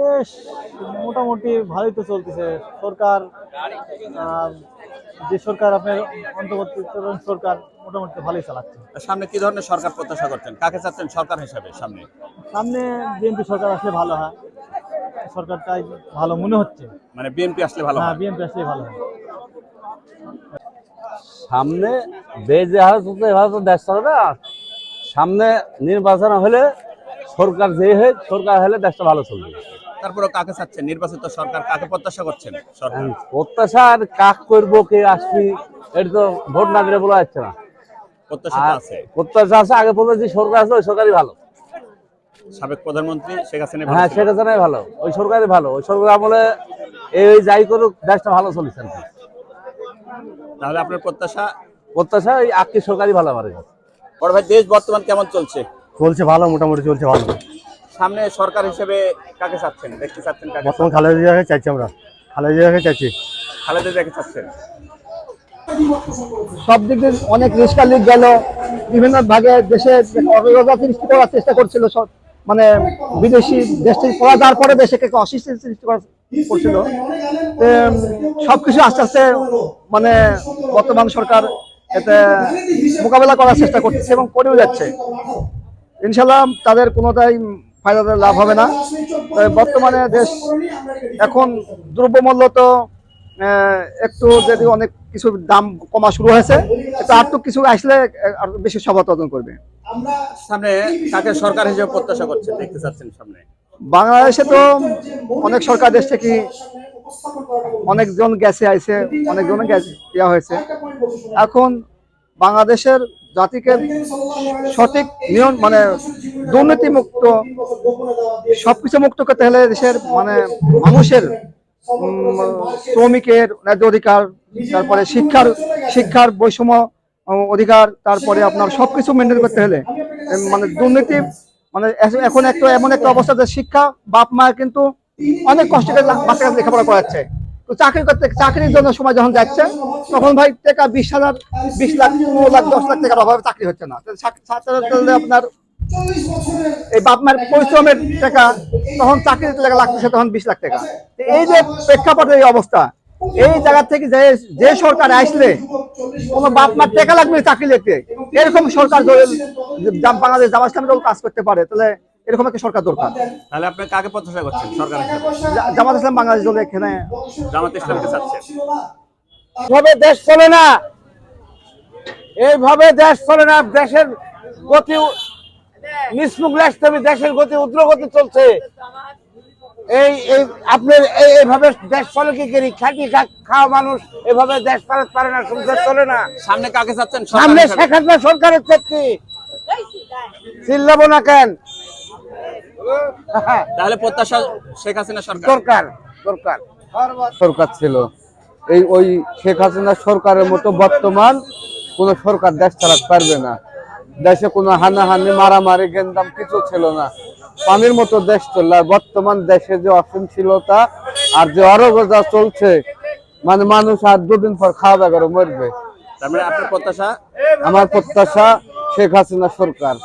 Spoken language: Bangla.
দেশ মোটামুটি ভালোই তো চলতেছে। সরকার যে সরকার আপনার অন্তর্বর্তীকালীন সরকার মোটামুটি ভালোই চালাচ্ছে। সামনে কি ধরনের সরকার প্রত্যাশা করছেন? কাকে চাচ্ছেন সরকার হিসাবে সামনে? সামনে বিএনপি সরকার আসলে ভালো হয়। সরকারটাই ভালো মনে হচ্ছে। মানে বিএনপি আসলে ভালো হ্যাঁ বিএনপি আসলে ভালো হয়। সামনে বেজে হাউস হচ্ছে এভাবে তো দেশ চলে না সামনে নির্বাচন হলে সরকার যে হয় সরকার হলে দেশটা ভালো চলবে। তারপরে কাকে চাচ্ছেন? নির্বাচিত সরকার কাকে প্রত্যাশা করছেন? সরকার। প্রত্যাশা আর কাক করব কে আসবি এটা তো ভোট না দিলে বলা যাচ্ছে না। প্রত্যাশা তো আছে। প্রত্যাশা আছে আগে পর্যন্ত যে সরকার আছে ওই সরকারই ভালো। সাবেক প্রধানমন্ত্রী শেখ হাসিনা হ্যাঁ। শেখ হাসিনাই ভালো ওই সরকারই ভালো। ওই সরকার আমলে এই যাই করুক দেশটা ভালো চলেছে তাহলে আপনার প্রত্যাশা? প্রত্যাশা ওই আকি সরকারই ভালো আমার। কাছে বড় ভাই দেশ বর্তমান কেমন চলছে? চলছে ভালো মোটামুটি চলছে ভালো। সামনে সরকার হিসেবে কাকে চাচ্ছেন? দেখতে চাচ্ছেন কাকে? বর্তমান খালেদা জিয়াকে চাইছি আমরা। খালেদা জিয়াকে চাইছি। খালেদা জিয়াকে চাচ্ছেন? সব দিক দিয়ে অনেক রিস্কা লিগ গেল। বিভিন্ন ভাগে দেশে অরাজকতা সৃষ্টি করার চেষ্টা করছিল সব। মানে বিদেশি দেশ থেকে পড়া যাওয়ার পরে দেশে কে অসুস্থ সৃষ্টি করার করছিল। এম, সবকিছু আস্তে আস্তে মানে বর্তমান সরকার এতে মোকাবেলা করার চেষ্টা করতেছে এবং করেও যাচ্ছে। ইনশাল্লাহ তাদের কোনোটাই ফায়দা লাভ হবে না। তবে বর্তমানে দেশ এখন দ্রব্যমূল্য তো একটু যদি অনেক কিছু দাম কমা শুরু হয়েছে তো আর তো কিছু আসলে আর বেশি সমাতন করবে। সামনে কাকে সরকার হিসেবে প্রত্যাশা করছেন? দেখতে চাচ্ছেন সামনে। বাংলাদেশে তো অনেক সরকার দেশ থেকে অনেকজন গেছে আইছে অনেকজন গেছে ইয়া হয়েছে। এখন বাংলাদেশের জাতিকে সঠিক নিয়ম মানে দুর্নীতি মুক্ত সবকিছু মুক্ত করতে হলে দেশের মানে মানুষের শ্রমিকের ন্যায্য অধিকার, তারপরে শিক্ষার শিক্ষার বৈষম্য অধিকার, তারপরে আপনার সবকিছু মেনটেন করতে হলে মানে দুর্নীতি মানে এখন একটা, এমন একটা অবস্থা যে শিক্ষা বাপ মা কিন্তু অনেক কষ্ট করে বাচ্চাকে লেখাপড়া করাচ্ছে। তো চাকরি করতে চাকরির জন্য সময় যখন যাচ্ছে, তখন ভাই টাকা বিশ হাজার, বিশ লাখ, পনেরো লাখ, দশ লাখ টাকার অভাবে চাকরি হচ্ছে না। আপনার এই বাপ মায়ের পরিশ্রমের টাকা, তখন চাকরির টাকা লাগতেছে তখন বিশ লাখ টাকা। এই যে প্রেক্ষাপটের এই অবস্থা, এই জায়গা থেকে যে যে সরকার আসলে কোনো বাপ মার টাকা লাগবে চাকরি লিখতে এরকম সরকার বাংলাদেশ জামা ইসলামের কাজ করতে পারে, তাহলে এরকম একটা সরকার দরকার। তাহলে আপনি কাকে প্রত্যাশা করছেন সরকার জামাত ইসলাম বাংলাদেশ দল এখানে। জামাত ইসলামকে চাচ্ছেন এইভাবে দেশ চলে না। এইভাবে দেশ চলে না দেশের গতি নিষ্মুখ রাষ্ট্রবি দেশের গতি উদ্রগতি চলছে। এই এই আপনার এই- এইভাবে দেশ চলে কি করি? খাটি খা- খাওয়া মানুষ এভাবে দেশ চালাতে পারে না সংসার চলে না। সামনে কাকে চাচ্ছেন? সামনে শেখ হাসিনা সরকারের চাকরি। চিল্লাবো না কেন? তাহলে প্রত্যাশা শেখ হাসিনা সরকার। সরকার সরকার সরকার ছিল। এই ওই শেখ হাসিনা সরকারের মতো বর্তমান কোন সরকার দেশ চালাতে পারবে না। দেশে কোনো হানাহানি মারামারি গেন্দাম কিছু ছিল না। পানির মতো দেশ চলল আর বর্তমান দেশে যে অসহনশীলতা আর যে অরগতা চলছে মানে মানুষ আর দুদিন পর খাওয়া দাওয়া করে মরবে। মানে আপনার প্রত্যাশা? আমার প্রত্যাশা শেখ হাসিনা সরকার।